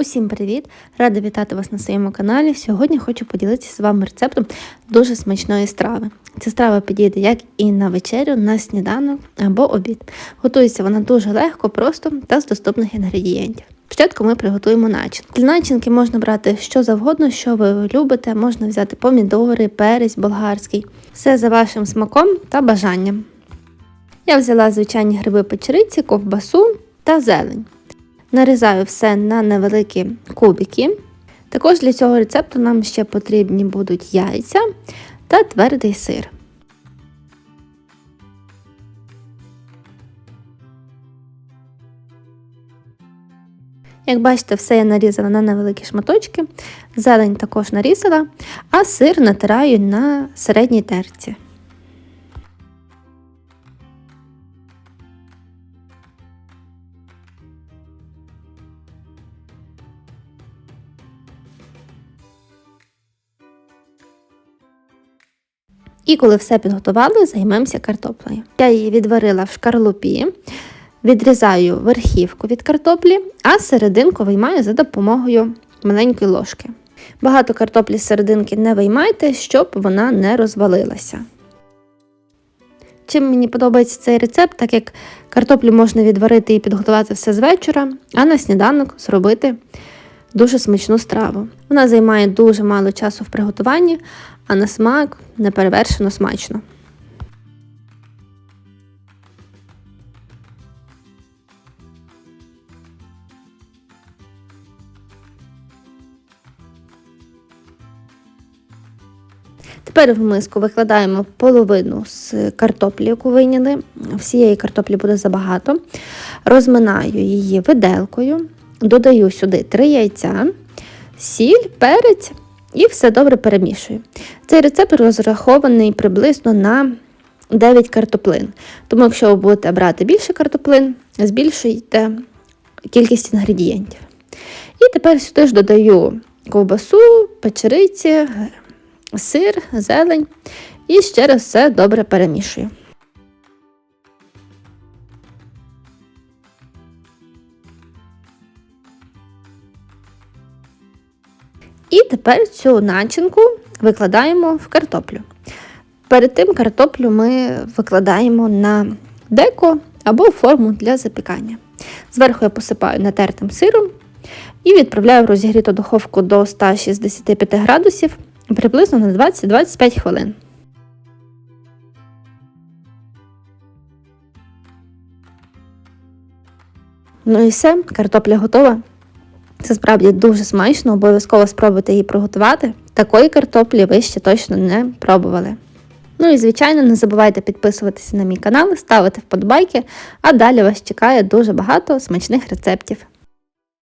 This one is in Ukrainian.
Усім привіт! Рада вітати вас на своєму каналі. Сьогодні хочу поділитися з вами рецептом дуже смачної страви. Ця страва підійде як і на вечерю, на сніданок або обід. Готується вона дуже легко, просто та з доступних інгредієнтів. Спочатку ми приготуємо начинку. Для начинки можна брати що завгодно, що ви любите, можна взяти помідори, перець болгарський. Все за вашим смаком та бажанням. Я взяла звичайні гриби печериці, ковбасу та зелень. Нарізаю все на невеликі кубики. Також для цього рецепту нам ще потрібні будуть яйця та твердий сир. Як бачите, все я нарізала на невеликі шматочки, зелень також нарізала, а сир натираю на середній терці. І коли все підготували, займемося картоплею. Я її відварила в шкарлупі, відрізаю верхівку від картоплі, а серединку виймаю за допомогою маленької ложки. Багато картоплі з серединки не виймайте, щоб вона не розвалилася. Чим мені подобається цей рецепт, так як картоплю можна відварити і підготувати все з вечора, а на сніданок зробити дуже смачну страву. Вона займає дуже мало часу в приготуванні, а на смак неперевершено смачно. Тепер в миску викладаємо половину з картоплі, яку вийняли. Всієї картоплі буде забагато. Розминаю її виделкою, додаю сюди 3 яйця, сіль, перець і все добре перемішую. Цей рецепт розрахований приблизно на 9 картоплин. Тому, якщо ви будете брати більше картоплин, збільшуйте кількість інгредієнтів. І тепер сюди ж додаю ковбасу, печериці, сир, зелень і ще раз все добре перемішую. І тепер цю начинку викладаємо в картоплю. Перед тим картоплю ми викладаємо на деко або форму для запікання. Зверху я посипаю натертим сиром і відправляю в розігріту духовку до 165 градусів приблизно на 20-25 хвилин. Ну і все, картопля готова. Це справді дуже смачно, обов'язково спробуйте її приготувати. Такої картоплі ви ще точно не пробували. Ну і, звичайно, не забувайте підписуватися на мій канал, ставити вподобайки, а далі вас чекає дуже багато смачних рецептів.